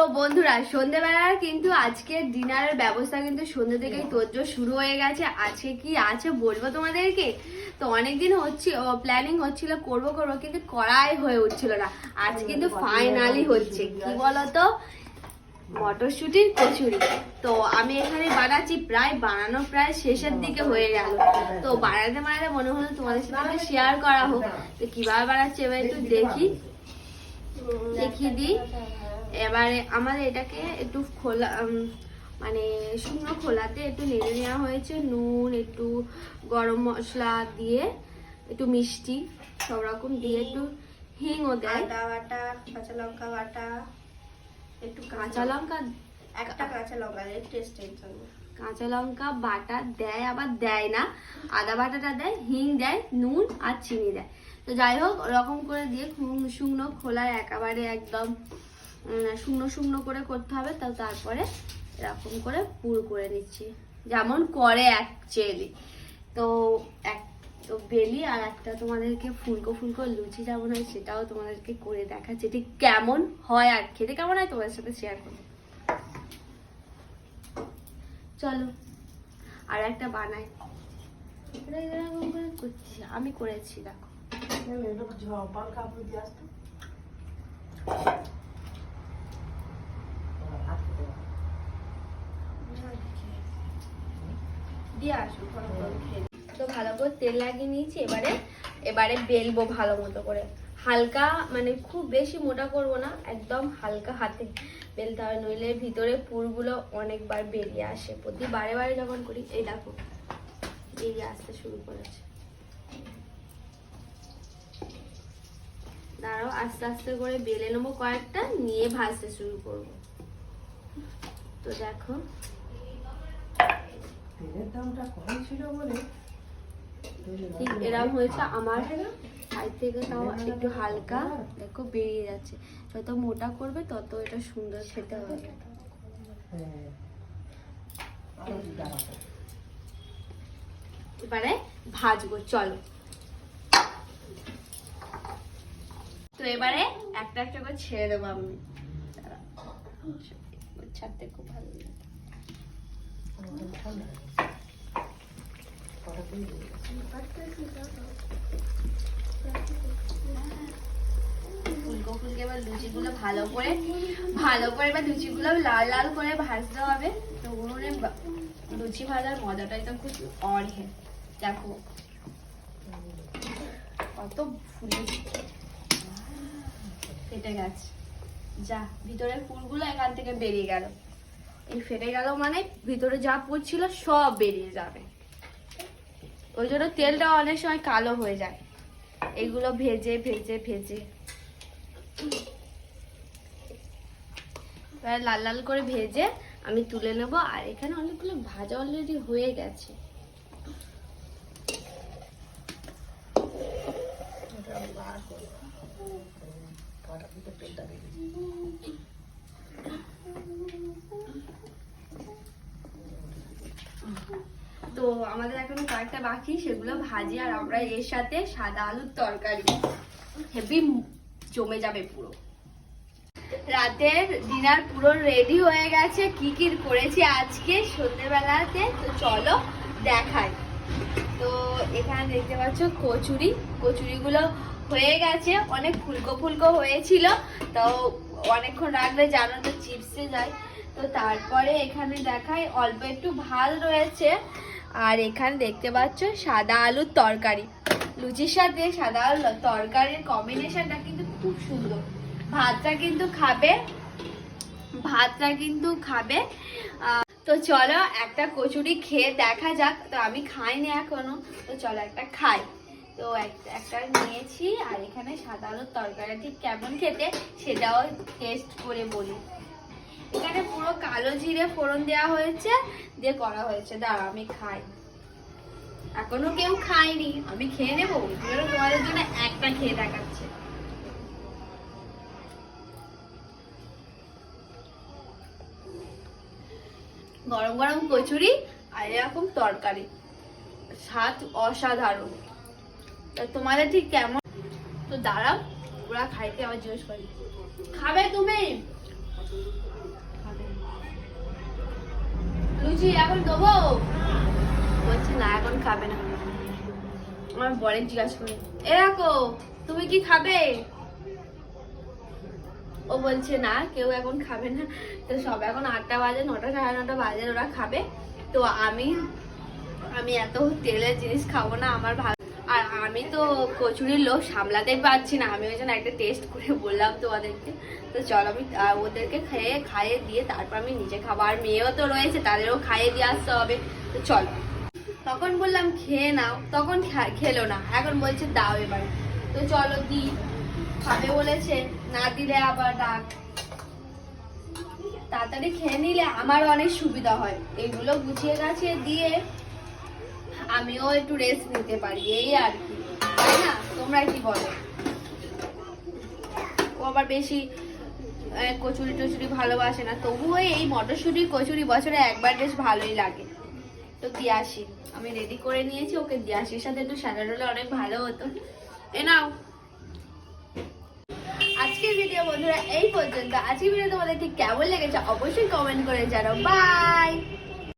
তো বন্ধুরা সন্ধেবেলার কিন্তু আজকে ডিনারের ব্যবস্থা কিন্তু সন্ধ্যে থেকেই তোরজোর শুরু হয়ে গেছে। আজকে কি আছে বলব তোমাদেরকে? তো অনেকদিন হচ্ছে প্ল্যানিং হচ্ছিল করব করব কিন্তু করাই হয়ে উঠছিল না। আজ কিন্তু ফাইনালি হচ্ছে। কি বলতো? মটরশুটির কচুরি। তো আমি এখানে বানাচ্ছি প্রায় বানানো প্রায় শেষের দিকে হয়ে গেল। তো বানাতে বানাতে মনে হলো তোমাদের সাথে শেয়ার করা হোক। তো কীভাবে বানাচ্ছি এবার একটু দেখি। দেখিয়ে দিই। এবারে আমাদের এটাকে একটু খোলা মানে শুকনো খোলাতে একটু নেড়ে নেওয়া হয়েছে। নুন একটু গরম মশলা দিয়ে একটু মিষ্টি সব রকম দিয়ে একটু হিংও দেয়। আদা বাটা কাঁচা লঙ্কা বাটা একটু কাঁচা লঙ্কা একটা কাঁচা লঙ্কা দেয় টেস্টের জন্য। কাঁচা লঙ্কা বাটা দেয় আবার দেয় না। আদা বাটাটা দেয় হিং দেয় নুন আর চিনি দেয়। তো যাই হোক ওরকম করে দিয়ে শুকনো খোলায় একেবারে একদম শুকনো শুকনো করে করতে হবে, তো তারপরে এরকম করে পুর করে নিচ্ছি। যেমন করে অ্যাকচুয়ালি তো এক, তো বেলি আর একটা তোমাদেরকে ফুলকো ফুলকো লুচি যেমন হয় সেটাও তোমাদেরকে করে দেখাচ্ছি। ঠিক কেমন হয় আর খেতে কেমন হয় তোমাদের সাথে শেয়ার করব। চলো, আর একটা বানাই। এরকম করে করছি, আমি করেছি, দেখো। দিয়ে আসো গরম গরম খেয়ে তো ভালো করে তেল লাগিয়ে নিয়েছি, এবারে এবারে বেলবো ভালো মতো করে। হালকা মানে খুব বেশি মোটা করব না, একদম হালকা হাতে বেলতে হবে, নইলে ভিতরে পুরগুলো অনেকবার বেরিয়ে আসে। প্রতি বারে বারে যখন করি, এই দেখো বেরিয়ে আসতে শুরু করেছে। দাঁড়াও, আস্তে আস্তে করে বেলে নেব কয়েকটা, নিয়ে ভাজতে শুরু করব। তো দেখো তেলের দামটা কম ছিল বলে ঠিক এরকম হয়েছে আমার সাইড থেকে তাও একটু হালকা দেখো বেরিয়ে যাচ্ছে। যত মোটা করবে তত এটা সুন্দর খেতে হবে। হ্যাঁ। এবারে ভাজবো চলো। তো এবারে একটা একটা করে ছেড়ে দেবো আমি। ছাড়তে খুব ভালো লাগে। ফুলকো এবার লুচিগুলো ভালো করে ভালো করে এবার লুচিগুলো লাল লাল করে ভাজতে হবে। তো উনুনে লুচি ভাজার মজাটাই তো খুব অড়হে। দেখো। কত ফুলে ফেটে গেছে। যা ভিতরে ফুলগুলো এখান থেকে বেরিয়ে গেল। এই ফেটে গেল মানে ভিতরে যা পড়ছিল সব বেরিয়ে যাবে। ওই জন্য তেলটা অনেক সময় কালো হয়ে যায়। এগুলো ভেজে ভেজে ভেজে। এবার লাল লাল করে ভেজে আমি তুলে নেব। আর এখানে অনেকগুলো ভাজা অলরেডি হয়ে গেছে দিয়ে দিচ্ছি। তো আমাদের এখনও কয়েকটা বাকি, সেগুলো ভাজি আর আমরা এর সাথে সাদা আলুর তরকারি। হেভি জমে যাবে পুরো। রাতের ডিনার পুরো রেডি হয়ে গেছে, কি কি করেছি আজকে সন্ধ্যেবেলাতে তো চলো দেখাই। তো এখানে দেখতে পাচ্ছ কচুরি। কচুরিগুলো হয়ে গেছে, অনেক ফুলকো ফুলকো হয়েছিল। তো অনেকক্ষণ রাখলে জানো তো, চিপসে যায়। তো তারপরে এখানে দেখাই, অল্প একটু ভালো রয়েছে। আর এখানে দেখতে পাচ্ছ সাদা আলুর তরকারি। লুচির সাথে সাদা আলুর তরকারির কম্বিনেশনটা কিন্তু খুব সুন্দর। ভাতটা কিন্তু খাবে, ভাতটা কিন্তু খাবে। তো চলো একটা কচুরি খেয়ে দেখা যাক। তো আমি খাইনি এখনও, তো চলো একটা খাই। তো এক- একটা নিয়েছি, আর এখানে সাদা আলুর তরকারি ঠিক কেমন খেতে, সেটাও টেস্ট করে বলি। এখানে পুরো কালো জিরে ফোড়ন দেওয়া হয়েছে, দিয়ে করা হয়েছে। দাঁড়া আমি খাই। এখনও কেউ খায়নি। আমি খেয়ে নেব? তোমাদের জন্য একটা খেয়ে দেখাচ্ছে। গরম গরম কচুরি আর এরকম তরকারি। স্বাদ অসাধারণ। তোমাদের ঠিক কেমন? তো দাঁড়াও, ওরা খাইতে আবার জিজ্ঞেস করি। খাবে তুমি? বলছি এখন দেবো। বলছে, না, এখন খাবে না। আমার বরের জিজ্ঞাসা করি এ রাখো তুমি কি খাবে? ও বলছে, না, কেউ এখন খাবে না। তো সব এখন আটটা বাজে, নটা সাড়ে নটা বাজে, ওরা খাবে। তো আমি আমি এত তেলের জিনিস খাব না, আমার ভালো আর আমি তো কচুরির লোক সামলাতে পারছি না। আমি ওই জন্য একটা টেস্ট করে বললাম তোমাদেরকে। তো চলো আমি ওদেরকে খেয়ে, খাইয়ে দিয়ে তারপর আমি নিজে খাব। আর মেয়েও তো রয়েছে, তাদেরও খাইয়ে দিয়ে আসতে হবে। তো চলো। তখন বললাম, খেয়ে নাও। তখন খেলো না। এখন বলছে, দাও এবার। তো চলো, দি। খাবে বলেছে, না দিলে আবার ডাক। তাড়াতাড়ি খেয়ে নিলে আমার অনেক সুবিধা হয়। এগুলো গুছিয়ে গাছিয়ে দিয়ে আমিও একটু রেস্ট নিতে পারি, এই আর কি। তাই না? তোমরা কি বলো? ও আবার বেশি কচুরি টচুরি ভালোবাসে না। তবুও এই মটরশুঁটি, কচুরি বছরে একবার বেশ ভালোই লাগে। তো দিয়ে আসি। আমি রেডি করে নিয়েছি, ওকে দিয়ে আসি। এর সাথে একটু স্যালাড হলে অনেক ভালো হতো। এ, নাও। আজকের ভিডিও বন্ধুরা এই পর্যন্ত। আজকের ভিডিও তোমাদের ঠিক কেমন লেগেছে অবশ্যই কমেন্ট করে জানাও। বাই